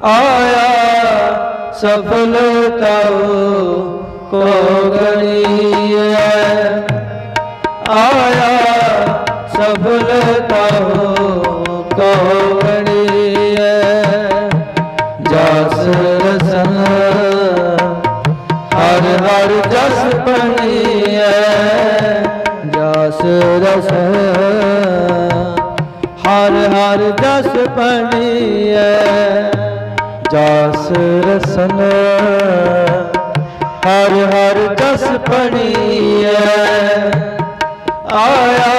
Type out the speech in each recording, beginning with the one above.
ਆਇਆ ਸਫਲਤਾ ਕੋ ਗਣੀਐ ਆਇਆ ਸਫਲਤਾ ਕੋ ਗਣੀਐ ਜਸ ਰਸਨ ਹਰ ਹਰ ਜਸ ਪਣੀਐ ਜਸ ਰਸ ਹਰ ਹਰ ਜਸ ਪਣੀਐ ਜਸ ਰਸਨ। ਹਰ ਹਰ ਜਸ ਪਣੀਐ ਆਇਆ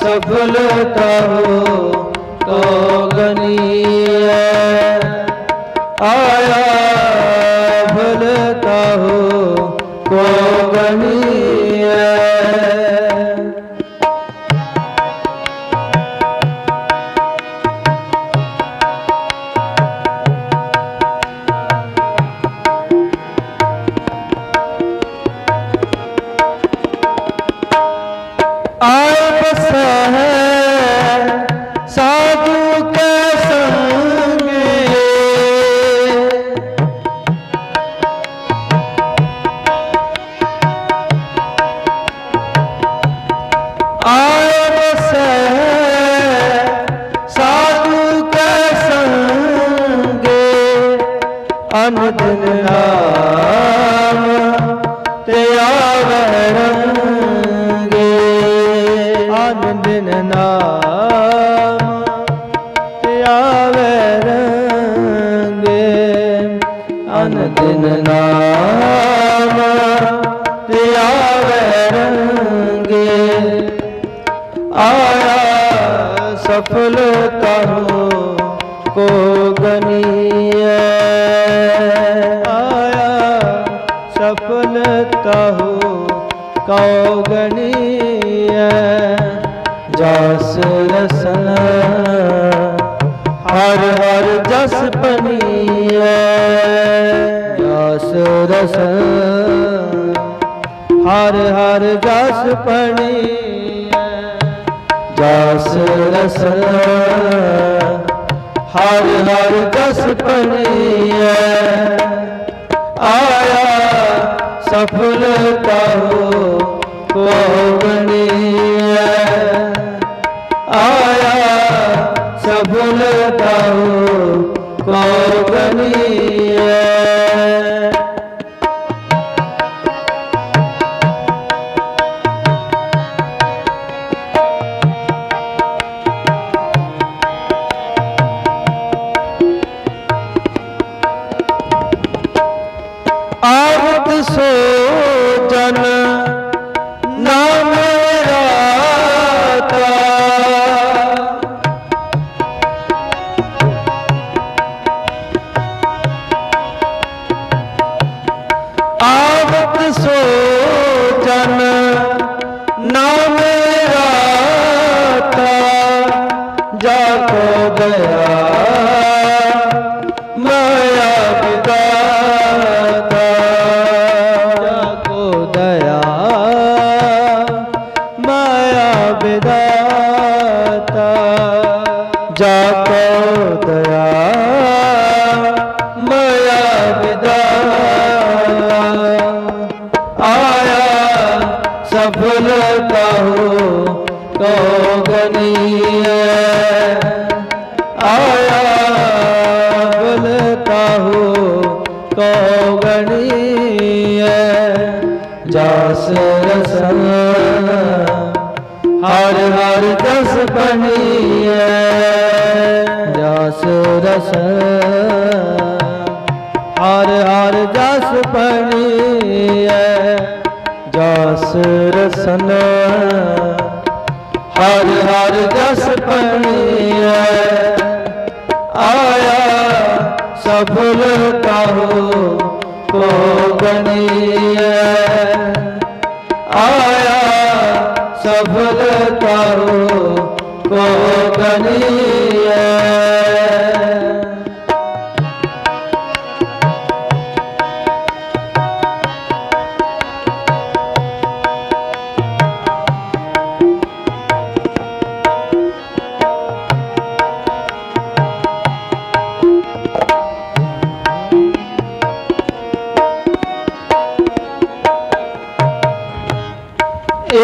ਸਫਲਤਾ ਕੋ ਗਨੀਐ। ਆਇਆ ਫਲਤਾ ਕੋ ਗਨੀਐ। ਅਨੰਦਨ ਨਾਮ ਤੇ ਆਵੈ ਰੰਗੇ ਆਨੰਦਨ ਨਾਮ ਤੇ ਆਵੈ ਰੰਗੇ ਆਨੰਦਨ ਨਾਮ ਤੇ ਆਵੈ ਆਇਆ ਸਫਲਤਾ ਕੋ ਗਨੀਐ। ਸਫਲਤਾ ਕਉ ਗਨੀਐ ਜਸ ਰਸਨ, ਹਰ ਹਰ ਜਸ ਪਨੀਐ। ਜਸ ਰਸਨ, ਹਰ ਹਰ ਜਸ ਪਣੀਐ ਜਸ ਰਸ ਹਰ ਹਰ ਜਸ ਪਣੀਐ ਆਇਆ ਸਫਲਤਾ ਕੋ ਗਣੀਐ ਆਇਆ ਸਫਲਤਾ ਕੋ ਸੋ ਜਨ ਨਾਮ ਰਾਤਾ ਆਵਤ ਸੋ ਜਨ ਨਾਮ ਰਾਤਾ ਜਾ ਕੋ ਮਾਇਆ ਵਿਦਾਤਾ, ਜਾ ਕੋ ਦਇਆ, ਮਾਇਆ ਵਿਦਾਤਾ। ਆਇਆ ਸਫਲਤਾ ਕੋ ਗਨੀਐ। ਆਇਆ ਬਲਤਾ ਕੋ ਗਣੀਐ ਜਸ ਰਸਨ ਹਰ ਹਰ ਜਸ ਬਣੀਐ। ਜਸ ਰਸ। ਹਰ ਹਰ ਜਸ ਬਣੀਐ। ਜਸ ਰਸਨ। ਹਰ ਹਰ ਜਸ ਬਣੀਐ। ਆਇਆ ਸਫਲਤਾ ਕੋ ਗਣੀਐ ਸਫਲਤਾ ਕੋ ਗਣੀਐ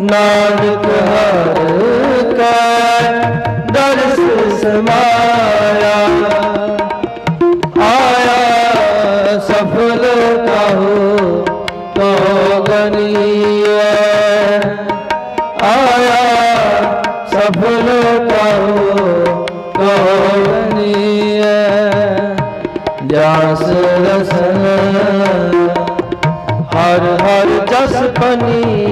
ਨਾਨਕ ਹਰ ਕੈ ਦਰਸ ਸਮਾਇਆ। ਆਇਆ ਸਫਲ ਕਹੋ ਤੋ ਗਨੀਏ ਆਇਆ ਸਫਲ ਕਹੋ ਤੋ ਗਨੀਏ ਜਾਸ ਰਸਨ ਹਰ ਹਰ ਜਸ ਪਨੀਏ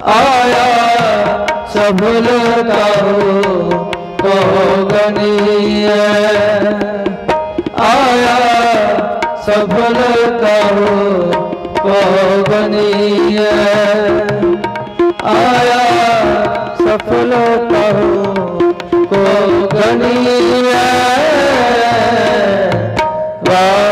ਆਇਆ ਸਫਲ ਕਹੋ ਕੋ ਗਨੀਏ ਆਇਆ ਸਫਲ ਕਹੋ ਕੋ ਗਨੀਏ ਆਇਆ ਸਫਲ ਕਹੋ ਕੋ ਗਨੀਏ ਵਾਹਿਗੁਰੂ